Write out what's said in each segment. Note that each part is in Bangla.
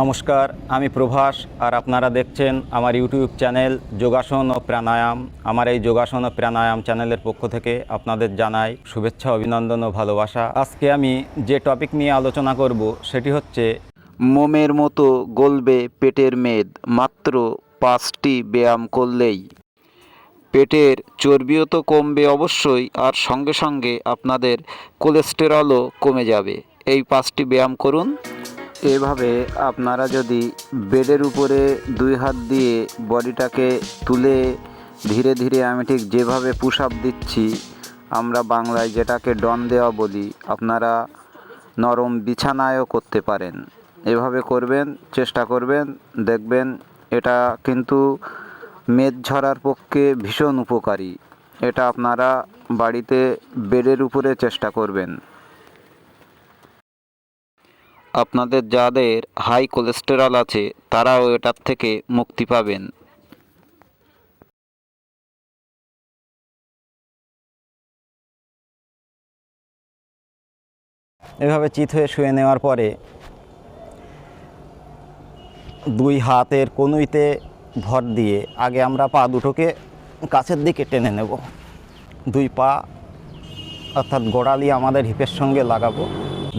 নমস্কার, আমি প্রভাস আর আপনারা দেখছেন আমার ইউটিউব চ্যানেল যোগাসন ও প্রাণায়াম। আমার এই যোগাসন ও প্রাণায়াম চ্যানেলের পক্ষ থেকে আপনাদের জানাই শুভেচ্ছা, অভিনন্দন ও ভালোবাসা। আজকে আমি যে টপিক নিয়ে আলোচনা করব সেটি হচ্ছে মোমের মতো গলবে পেটের মেদ মাত্র পাঁচটি ব্যায়াম করলেই। পেটের চর্বিও তো কমবে অবশ্যই আর সঙ্গে সঙ্গে আপনাদের কোলেস্টেরলও কমে যাবে। এই পাঁচটি ব্যায়াম করুন। এভাবে আপনারা যদি বেডের উপরে দুই হাত দিয়ে বডিটাকে তুলে ধীরে ধীরে আমি ঠিক যেভাবে পুশ আপ দিচ্ছি, আমরা বাংলায় যেটাকে ডন দেওয়া বলি, আপনারা নরম বিছানায়ও করতে পারেন। এভাবে করবেন, চেষ্টা করবেন, দেখবেন এটা কিন্তু মেদ ঝরার পক্ষে ভীষণ উপকারী। এটা আপনারা বাড়িতে বেডের উপরে চেষ্টা করবেন। আপনাদের যাদের হাই কোলেস্টেরল আছে, তারাও এটার থেকে মুক্তি পাবেন। এভাবে চিত হয়ে শুয়ে নেওয়ার পরে দুই হাতের কনুইতে ভর দিয়ে আগে আমরা পা দুটোকে কাছের দিকে টেনে নেব। দুই পা অর্থাৎ গোড়ালি আমাদের হিপের সঙ্গে লাগাবো।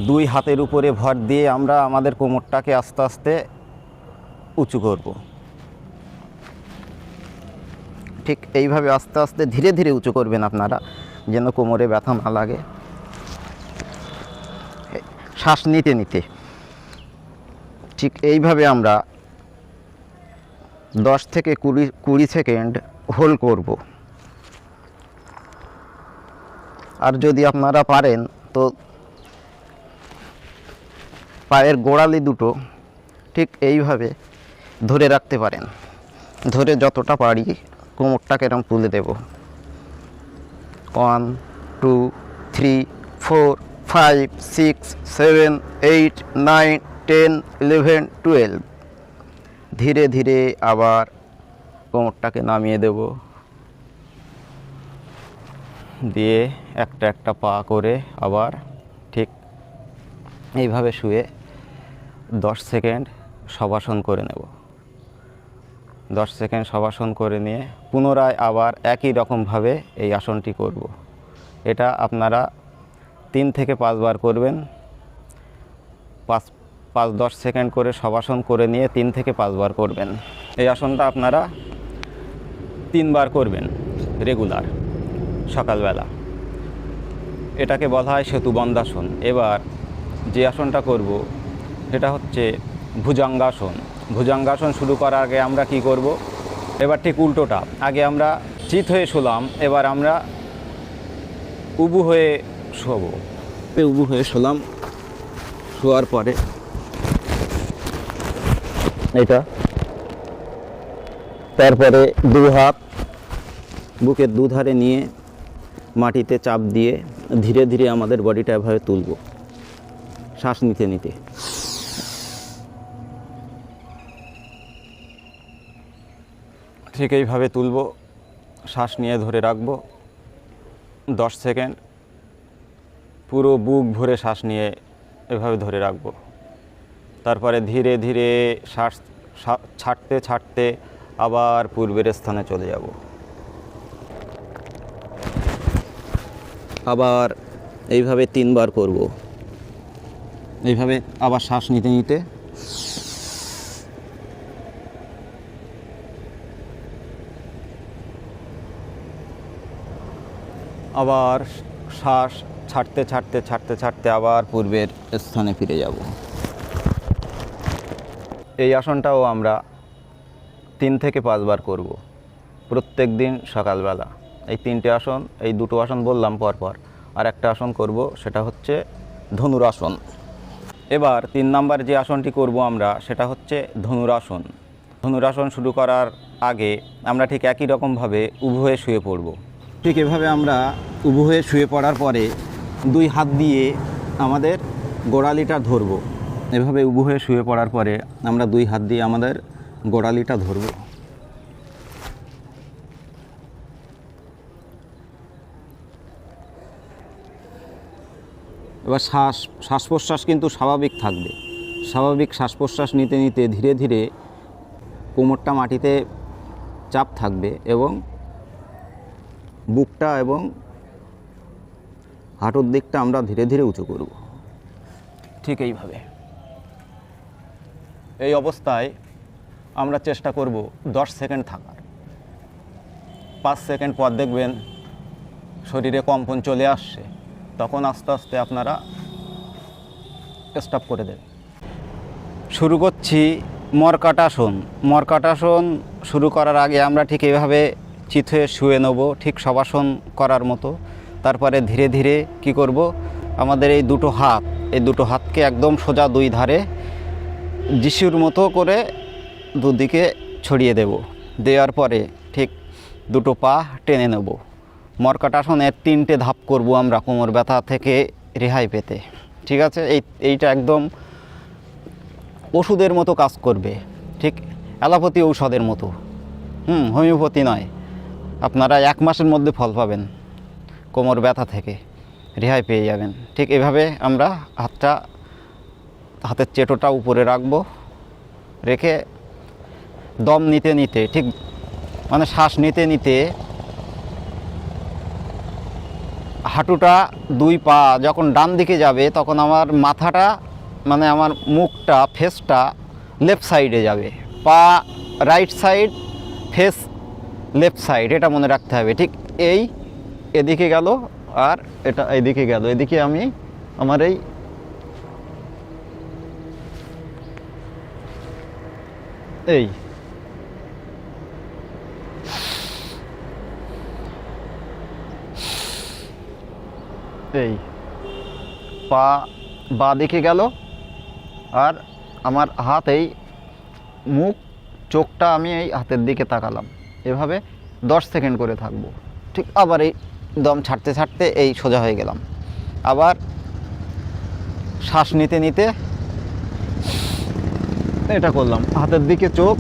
দুই হাতের উপরে ভর দিয়ে আমরা আমাদের কোমরটাকে আস্তে আস্তে উঁচু করব। ঠিক এইভাবে আস্তে আস্তে ধীরে ধীরে উঁচু করবেন আপনারা, যেন কোমরে ব্যথা না লাগে। শ্বাস নিতে নিতে। ঠিক এইভাবে আমরা দশ থেকে কুড়ি কুড়ি সেকেন্ড হোল্ড করব। আর যদি আপনারা পারেন, তো পায়ের গোড়ালি দুটো ঠিক এইভাবে ধরে রাখতে পারেন। ধরে যতটা পারি কোমরটাকে এরকম তুলে দেব। One two three four five six seven eight nine ten eleven twelve ধীরে ধীরে আবার কোমরটাকে নামিয়ে দেব। দিয়ে একটা একটা পা করে আবার এইভাবে শুয়ে দশ সেকেন্ড সবাসন করে নেব। দশ সেকেন্ড সবাসন করে নিয়ে পুনরায় আবার একই রকমভাবে এই আসনটি করব। এটা আপনারা তিন থেকে পাঁচবার করবেন। পাঁচ পাঁচ, দশ সেকেন্ড করে সবাসন করে নিয়ে তিন থেকে পাঁচবার করবেন। এই আসনটা আপনারা তিনবার করবেন রেগুলার, সকালবেলা। এটাকে বলা হয় সেতুবন্ধাসন এবার যে আসনটা করব, সেটা হচ্ছে ভুজাঙ্গাসন। ভুজাঙ্গাসন শুরু করার আগে আমরা কি করব? এবার ঠিক উল্টোটা। আগে আমরা চিত হয়ে শুলাম, এবার আমরা উবু হয়ে শোবো। উবু হয়ে শুলাম, শোয়ার পরে এটা, তারপরে দু হাত বুকের দুধারে নিয়ে মাটিতে চাপ দিয়ে ধীরে ধীরে আমাদের বডিটা এভাবে তুলব। শ্বাস নিতে নিতে। ঠিক এইভাবে তুলব, শ্বাস নিয়ে ধরে রাখব। দশ সেকেন্ড, পুরো বুক ভরে শ্বাস নিয়ে এভাবে ধরে রাখব। তারপরে ধীরে ধীরে শ্বাস ছাড়তে ছাড়তে আবার পূর্বের স্থানে চলে যাব। আবার এইভাবে তিনবার করব। এইভাবে আবার শ্বাস নিতে নিতে। আবার শ্বাস ছাড়তে ছাড়তে ছাড়তে ছাড়তে আবার পূর্বের স্থানে ফিরে যাব। এই আসনটাও আমরা তিন থেকে পাঁচবার করব। প্রত্যেক দিন সকালবেলা। এই তিনটে আসন, এই দুটো আসন বললাম পরপর। আর একটা আসন করব, সেটা হচ্ছে ধনুরাসন। এবার তিন নাম্বার যে আসনটি করব আমরা, সেটা হচ্ছে ধনুরাসন। ধনুরাসন শুরু করার আগে আমরা ঠিক একই রকমভাবে উভু হয়ে শুয়ে পড়ব। ঠিক এভাবে আমরা উভু হয়ে শুয়ে পড়ার পরে দুই হাত দিয়ে আমাদের গোড়ালিটা ধরব। এভাবে উবু হয়ে শুয়ে পড়ার পরে আমরা দুই হাত দিয়ে আমাদের গোড়ালিটা ধরব। এবার শ্বাস শ্বাস প্রশ্বাস কিন্তু স্বাভাবিক থাকবে। স্বাভাবিক শ্বাস প্রশ্বাস নিতে নিতে ধীরে ধীরে কোমরটা মাটিতে চাপ থাকবে এবং বুকটা এবং হাঁটুর দিকটা আমরা ধীরে ধীরে উঁচু করব। ঠিক এইভাবে। এই অবস্থায় আমরা চেষ্টা করব দশ সেকেন্ড থাকার। পাঁচ সেকেন্ড পর দেখবেন শরীরে কম্পন চলে আসছে। তখন আস্তে আস্তে আপনারা স্টপ করে দেবেন শুরু করছি মরকাটাসন। মরকাটাসন শুরু করার আগে আমরা ঠিক এইভাবে চিত হয়ে শুয়ে নেব, ঠিক সবাসন করার মতো। তারপরে ধীরে ধীরে কি করব? আমাদের এই দুটো হাত, এই দুটো হাতকে একদম সোজা দুই ধারে যিশুর মতো করে দুদিকে ছড়িয়ে দেব। দেওয়ার পরে ঠিক দুটো পা টেনে নেব। মরকাটাসনের তিনটে ধাপ করব আমরা কোমর ব্যথা থেকে রেহাই পেতে। ঠিক আছে? এই, এইটা একদম ওষুধের মতো কাজ করবে। ঠিক? অ্যালোপ্যাথি ঔষধের মতো। হুম, হোমিওপ্যাথি নয়। আপনারা এক মাসের মধ্যে ফল পাবেন। কোমর ব্যথা থেকে রেহাই পেয়ে যাবেন। ঠিক এভাবে আমরা হাতটা, হাতের চেটোটা উপরে রাখব। রেখে দম নিতে নিতে, ঠিক? মানে শ্বাস নিতে নিতে হাঁটুটা দুই পা যখন ডান দিকে যাবে, তখন আমার মাথাটা মানে আমার মুখটা ফেসটা লেফট সাইডে যাবে। পা right side face left side এটা মনে রাখতে হবে। ঠিক এই এদিকে গেল আর এটা এদিকে গেল। এদিকে আমি আমার এই এই এই, পা, বা দিকে গেল। আর আমার হাত এই মুখ, চোখটা আমি এই হাতের দিকে তাকালাম। এভাবে দশ সেকেন্ড করে থাকব। ঠিক আবার এই দম ছাড়তে ছাড়তে এই সোজা হয়ে গেলাম। আবার শ্বাস নিতে নিতে এটা করলাম। হাতের দিকে চোখ,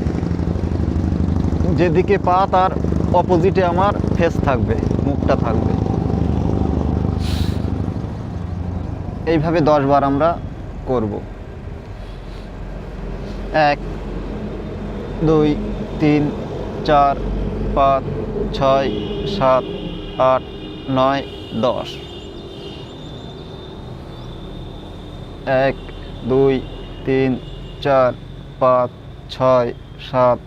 যেদিকে পা তার অপোজিটে আমার ফেস থাকবে, মুখটা থাকবে। এইভাবে দশ বার আমরা করব। এক, দুই, তিন, চার, পাঁচ, ছয়, সাত, আট, নয়, দশ। এক, দুই, তিন, চার, পাঁচ, ছয়, সাত,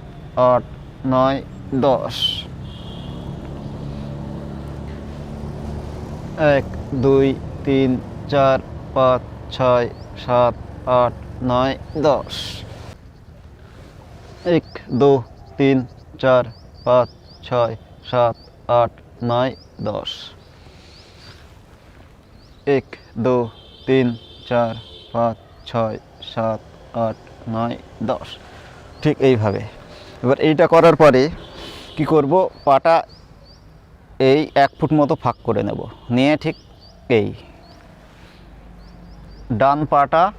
আট, নয়, দশ। এক, দুই, তিন, চার পাঁচ, ছয়, সাত, আট, নয়, দশ। এক, দু, তিন, চার, পাঁচ, ছয়, সাত, আট, নয়, দশ। এক, দু, তিন, চার, পাঁচ, ছয়, সাত, আট, নয়, দশ। ঠিক এইভাবে। এবার এইটা করার পরে কি করব? পাটা এই এক ফুট মতো ফাঁক করে নেব। নিয়ে ঠিক এই। ডান পাটা,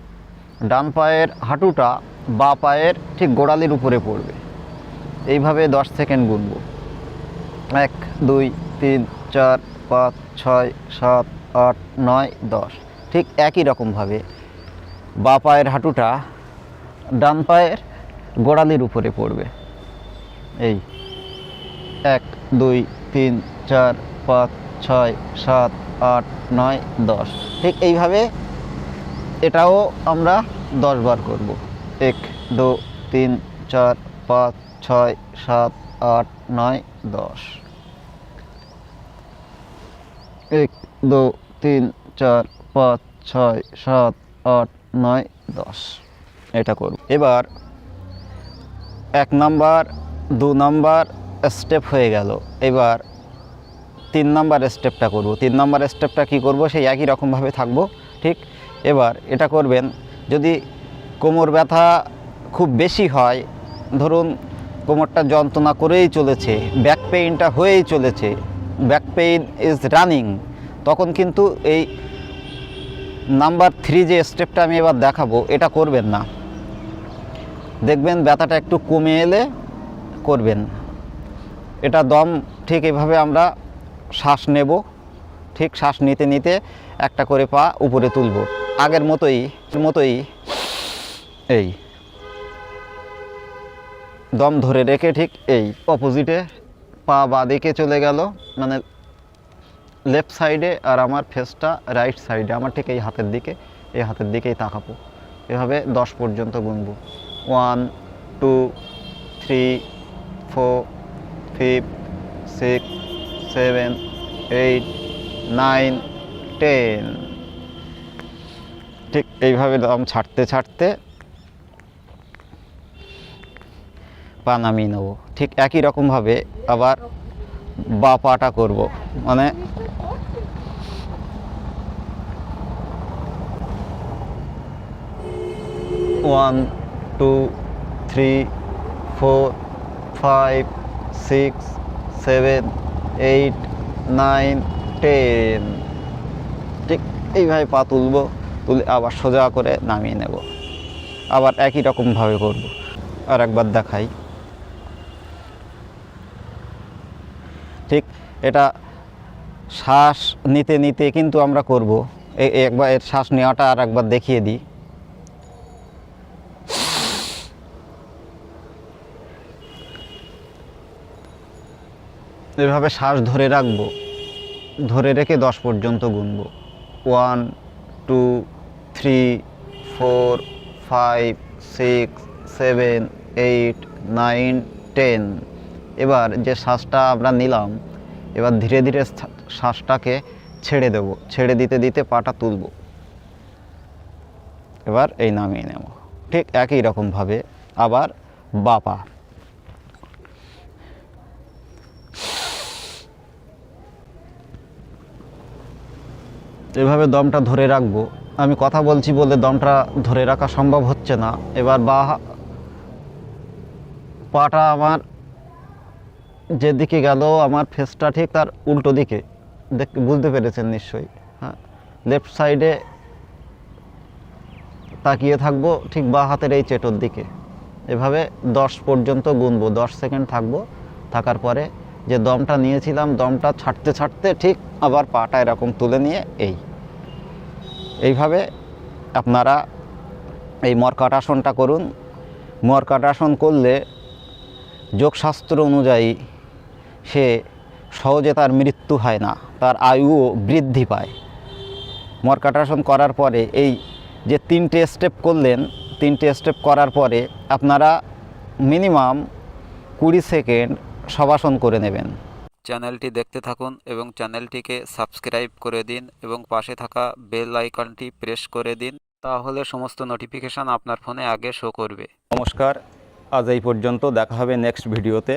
ডান পায়ের হাঁটুটা বা পায়ের ঠিক গোড়ালির উপরে পড়বে। এইভাবে দশ সেকেন্ড গুনবো। এক, দুই, তিন, চার, পাঁচ, ছয়, সাত, আট, নয়, দশ। ঠিক একই রকমভাবে বা পায়ের হাঁটুটা ডান পায়ের গোড়ালির উপরে পড়বে। এই। এক, দুই, তিন, চার, পাঁচ, ছয়, সাত, আট, নয়, দশ। ঠিক এইভাবে এটাও আমরা দশ বার করব। এক, দু, তিন, চার, পাঁচ, ছয়, সাত, আট, নয়, দশ। এক, দু, তিন, চার, পাঁচ, ছয়, সাত, আট, নয়, দশ। এটা করব। এবার এক নাম্বার, দু নাম্বার স্টেপ হয়ে গেল। এবার তিন নাম্বার স্টেপটা করব। তিন নাম্বার স্টেপটা কি করব? সেই একই রকমভাবে থাকব, ঠিক? এবার এটা করবেন, যদি কোমর ব্যথা খুব বেশি হয়, ধরুন কোমরটা যন্ত্রণা করেই চলেছে ব্যাক পেইনটা হয়েই চলেছে ব্যাক পেইন ইজ রানিং তখন কিন্তু এই নাম্বার থ্রি যে স্টেপটা আমি এবার দেখাবো, এটা করবেন না। দেখবেন ব্যথাটা একটু কমে এলে করবেন। এটা দম ঠিক এভাবে আমরা শ্বাস নেব, ঠিক শ্বাস নিতে নিতে একটা করে পা উপরে তুলব। আগের মতোই মতোই, এই, দম ধরে রেখে ঠিক এই অপোজিটে পা বা দিকে চলে গেল মানে লেফট সাইডে আর আমার ফেসটা রাইট সাইডে আমার ঠিক এই হাতের দিকে, এই হাতের দিকেই তাকাবো। এভাবে দশ পর্যন্ত গুনবো। One two three four five six seven eight nine ten ঠিক এইভাবে দম ছাড়তে ছাড়তে পা নামিয়ে নেব। ঠিক একই রকমভাবে আবার বা পাটা করব। মানে one, two, three, four, five, six, seven, eight, nine, ten. ঠিক এইভাবে পা তুলবো। তুলে আবার সোজা করে নামিয়ে নেব। আবার একই রকমভাবে করব। আর একবার দেখাই। ঠিক এটা শ্বাস নিতে নিতে কিন্তু আমরা করব। একবার এর শ্বাস নেওয়াটা আর একবার দেখিয়ে দিই। এভাবে শ্বাস ধরে রাখব। ধরে রেখে দশ পর্যন্ত গুনবো। One two, three, four, five, six, seven, eight, nine, ten. এবার যে শ্বাসটা আমরা নিলাম, এবার ধীরে ধীরে শ্বাস- শ্বাসটাকে ছেড়ে দেব। ছেড়ে দিতে দিতে পাটা তুলব। এবার এই নামিয়ে নেব। ঠিক একই রকমভাবে আবার বাপা এভাবে দমটা ধরে রাখব। আমি কথা বলছি বলে দমটা ধরে রাখা সম্ভব হচ্ছে না। এবার বা পাটা আমার যেদিকে গেল, আমার ফেসটা ঠিক তার উল্টো দিকে। দেখ, বুঝতে পেরেছেন নিশ্চয়ই। হ্যাঁ লেফট সাইডে তাকিয়ে থাকব, ঠিক বা হাতের এই চেটোর দিকে। এভাবে দশ পর্যন্ত গুনবো, দশ সেকেন্ড থাকব। থাকার পরে যে দমটা নিয়েছিলাম, দমটা ছাড়তে ছাড়তে ঠিক আবার পাটা এরকম তুলে নিয়ে এই। এইভাবে আপনারা এই মরকাটাসনটা করুন। মরকাটাসন করলে যোগশাস্ত্র অনুযায়ী সে সহজে তার মৃত্যু হয় না, তার আয়ুও বৃদ্ধি পায়। মরকাটাসন করার পরে এই যে তিনটে স্টেপ করলেন, তিনটে স্টেপ করার পরে আপনারা মিনিমাম কুড়ি সেকেন্ড সবাসন করে নেবেন। চ্যানেলটি দেখতে থাকুন এবং চ্যানেলটিকে সাবস্ক্রাইব করে দিন এবং পাশে থাকা বেল আইকনটি প্রেস করে দিন তাহলে সমস্ত নোটিফিকেশান আপনার ফোনে আগে শো করবে। নমস্কার আজ এই পর্যন্ত দেখা হবে নেক্সট ভিডিওতে।